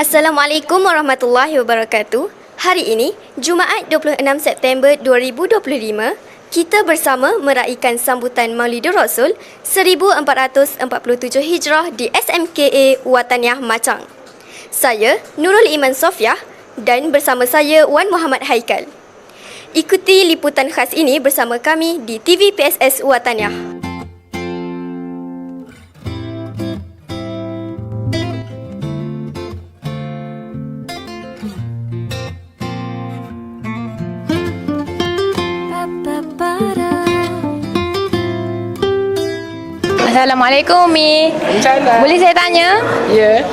Assalamualaikum warahmatullahi wabarakatuh. Hari ini, Jumaat 26 September 2025, kita bersama meraihkan sambutan Maulidur Rasul 1447 Hijrah di SMKA Wataniah Macang. Saya Nurul Iman Sofiah dan bersama saya Wan Muhammad Haikal. Ikuti liputan khas ini bersama kami di TV PSS Wataniah. Assalamualaikum Umi. Boleh saya tanya? Ya.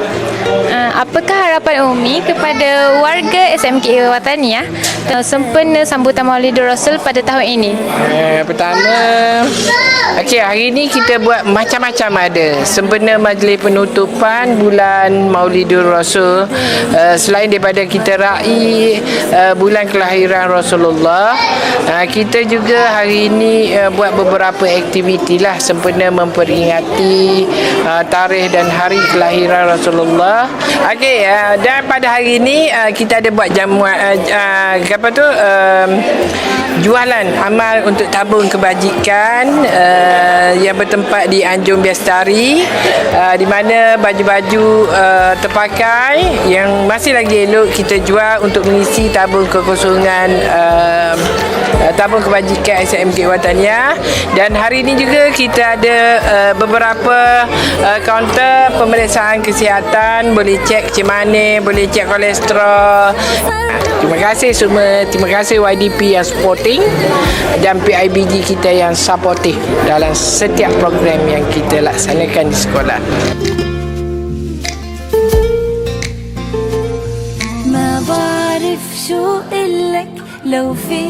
Uh, apakah harapan Umi kepada warga SMK Wataniah uh, sempena sambutan Maulidur Rasul pada tahun ini? Eh, pertama, okey hari ni kita buat macam-macam ada. Sempena majlis penutupan bulan Maulidur Rasul, uh, selain daripada kita raih uh, bulan kelahiran Rasulullah, uh, kita juga hari ini uh, buat beberapa aktiviti lah sempena memperingati uh, tarikh dan hari kelahiran Rasulullah. Okey, uh, dan pada hari ini uh, kita ada buat jamuan uh, uh, apa tu um, jualan amal untuk tabung kebajikan uh, yang bertempat di Anjung Biastari. Uh, di mana baju-baju uh, terpakai yang masih lagi elok kita jual untuk mengisi tabung kekosongan uh, tabung kebajikan SMK Watania. Dan hari ini juga kita ada uh, beberapa uh, kaunter pemeriksaan kesihatan boleh cek cemane boleh cek kolesterol terima kasih semua terima kasih YDP yang supporting dan PIBG kita yang supportive dalam setiap program yang kita laksanakan di sekolah ما بعرف شو قلك لو في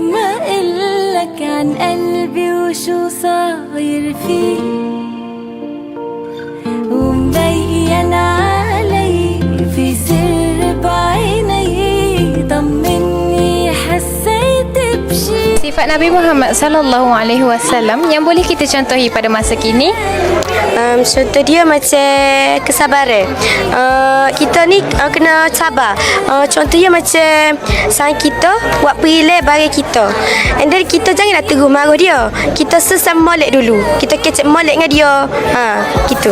ما قلك عن قلبي وشو صاير فيه Sifat Nabi Muhammad sallallahu alaihi wasallam yang boleh kita contohi pada masa kini Um, contoh dia macam kesabaran. Uh, kita ni uh, kena sabar. Uh, contoh dia macam sang kita buat perilai bagi kita. And then kita janganlah teguh marah dia. Kita sesama molek dulu. Kita kecek molek dengan dia. Ha, gitu.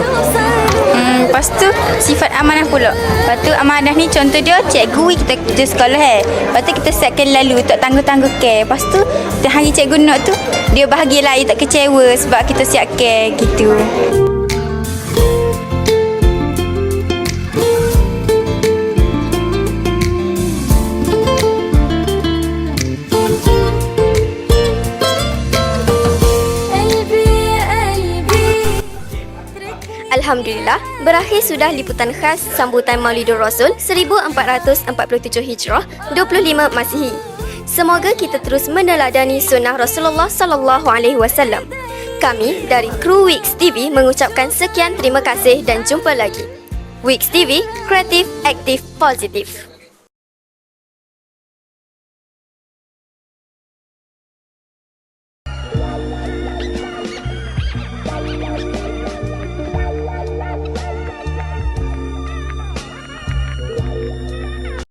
Lepas tu sifat amanah pula. Lepas tu amanah ni contoh dia cikgu kita kerja sekolah eh. Lepas tu kita setkan lalu tak tangguh-tangguh care. Lepas tu hari cikgu nak tu dia bahagialah dia tak kecewa sebab kita siap care gitu. Alhamdulillah, berakhir sudah liputan khas sambutan Maulidur Rasul 1447 Hijrah 25 Masihi. Semoga kita terus meneladani sunnah Rasulullah sallallahu alaihi wasallam. Kami dari kru Wix TV mengucapkan sekian terima kasih dan jumpa lagi. Wix TV, kreatif, aktif, positif.